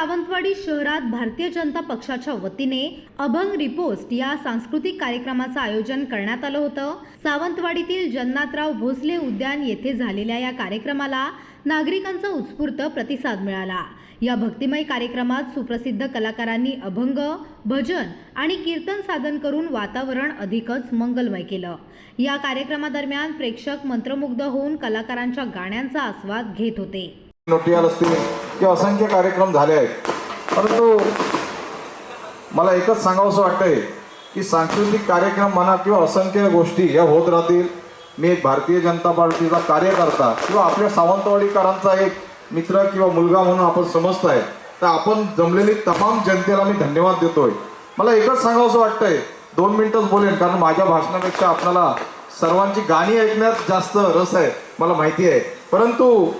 सावंतवाडी शहरात भारतीय जनता पक्षाच्या वतीने अभंग रिपोस्ट या सांस्कृतिक कार्यक्रमाचं आयोजन करण्यात आलं होतं. सावंतवाडीतील जन्नातराव भोसले उद्यान येथे झालेल्या या कार्यक्रमाला नागरिकांचा उत्स्फूर्त प्रतिसाद मिळाला. या भक्तिमय कार्यक्रमात सुप्रसिद्ध कलाकारांनी अभंग भजन आणि कीर्तन साधन करून वातावरण अधिकच मंगलमय केलं. या कार्यक्रमादरम्यान प्रेक्षक मंत्रमुग्ध होऊन कलाकारांच्या गाण्यांचा आस्वाद घेत होते. किंवा असंख्य कार्यक्रम झाले आहेत. परंतु मला एकच सांगावंसं वाटतंय की सांस्कृतिक कार्यक्रम म्हणा किंवा असंख्य गोष्टी या होत राहतील. मी एक भारतीय जनता पार्टीचा कार्यकर्ता किंवा आपल्या सावंतवाडीकरांचा एक मित्र किंवा मुलगा म्हणून आपण समजताय तर आपण जमलेली तमाम जनतेला मी धन्यवाद देतोय. मला एकच सांगावंसं वाटतंय दोन मिनिटच बोलेन कारण माझ्या भाषणापेक्षा आपल्याला सर्वांची गाणी ऐकण्यात जास्त रस आहे मला माहिती आहे. परंतु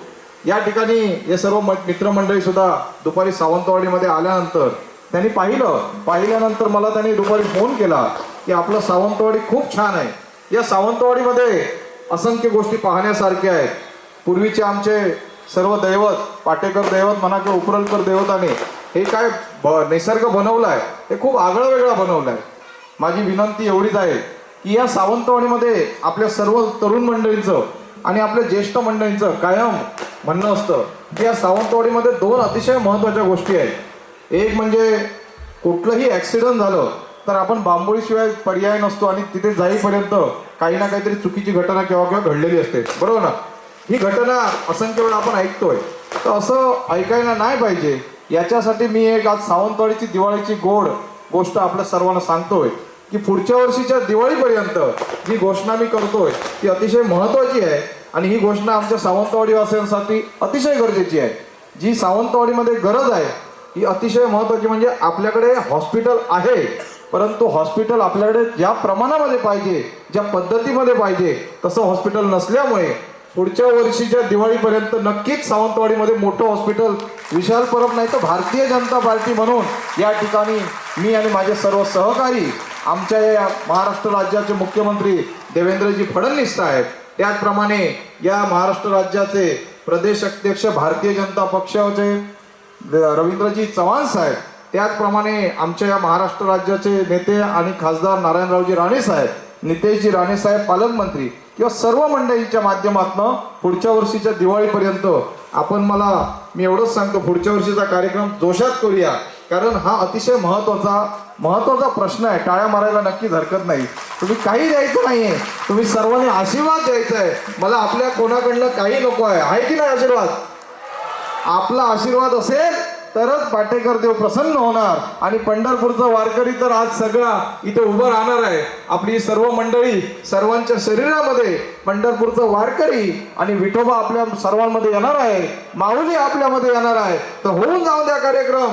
या ठिकाणी हे सर्व म- मित्रमंडळी सुद्धा दुपारी सावंतवाडीमध्ये आल्यानंतर त्यांनी पाहिलं. पाहिल्यानंतर मला त्यांनी दुपारी फोन केला की आपलं सावंतवाडी खूप छान आहे. या सावंतवाडीमध्ये असंख्य गोष्टी पाहण्यासारख्या आहेत. पूर्वीचे आमचे सर्व दैवत पाटेकर दैवत म्हणा किंवा उपरलकर दैवताने हे काय ब निसर्ग बनवलाय हे खूप आगळं वेगळं आहे माझी विनंती एवढीच आहे की या सावंतवाडीमध्ये आपल्या सर्व तरुण मंडळींचं आणि आपल्या ज्येष्ठ मंडळींचं कायम म्हणणं असतं की या सावंतवाडीमध्ये दोन अतिशय महत्त्वाच्या गोष्टी आहेत. एक म्हणजे कुठलंही ॲक्सिडंट झालं तर आपण बांबोळीशिवाय पर्याय नसतो आणि तिथे जाईपर्यंत काही ना काहीतरी चुकीची घटना केव्हा केव्हा घडलेली असते. बरोबर ना? ही घटना असंख्य वेळा आपण ऐकतोय. तर असं ऐकायला नाही पाहिजे. याच्यासाठी मी एक आज सावंतवाडीची दिवाळीची गोड गोष्ट आपल्या सर्वांना सांगतोय की पुढच्या वर्षीच्या दिवाळीपर्यंत जी घोषणा मी करतोय ती अतिशय महत्त्वाची आहे. आणि ही घोषणा आमच्या सावंतवाडी वासियांसाठी अतिशय गरजेची आहे. जी सावंतवाडीमध्ये गरज आहे ही अतिशय महत्त्वाची म्हणजे आपल्याकडे हॉस्पिटल आहे. परंतु हॉस्पिटल आपल्याकडे ज्या प्रमाणामध्ये पाहिजे ज्या पद्धतीमध्ये पाहिजे तसं हॉस्पिटल नसल्यामुळे पुढच्या वर्षीच्या दिवाळीपर्यंत नक्कीच सावंतवाडीमध्ये मोठं हॉस्पिटल विशाल परब नाही तर भारतीय जनता पार्टी म्हणून या ठिकाणी मी आणि माझे सर्व सहकारी आमच्या या महाराष्ट्र राज्याचे मुख्यमंत्री देवेंद्रजी फडणवीस साहेब त्याचप्रमाणे या महाराष्ट्र राज्याचे प्रदेश अध्यक्ष भारतीय जनता पक्षाचे रवींद्रजी चव्हाण साहेब त्याचप्रमाणे आमच्या या महाराष्ट्र राज्याचे नेते आणि खासदार नारायणरावजी राणे साहेब नितेशजी राणे साहेब पालकमंत्री किंवा सर्व मंडळींच्या माध्यमातून पुढच्या वर्षीच्या दिवाळीपर्यंत आपण मला मी एवढंच सांगतो पुढच्या वर्षीचा कार्यक्रम जोशात करूया. कारण हा अतिशय महत्त्वाचा महत्त्वाचा प्रश्न आहे. टाळ्या मारायला नक्कीच हरकत नाही. तुम्ही काही द्यायचं नाहीये. तुम्ही सर्वांनी आशीर्वाद द्यायचा आहे मला आपल्या कोणाकडनं काही नको आहे. आहे की नाही आशीर्वाद? आपला आशीर्वाद असेल तरच पाटेकर देव प्रसन्न होणार. आणि पंढरपूरचा वारकरी तर आज सगळा इथे उभं राहणार आहे. आपली सर्व मंडळी सर्वांच्या शरीरामध्ये पंढरपूरचं वारकरी आणि विठोबा आपल्या सर्वांमध्ये येणार आहे. माऊली आपल्यामध्ये येणार आहे. तर होऊन जाऊ द्या कार्यक्रम.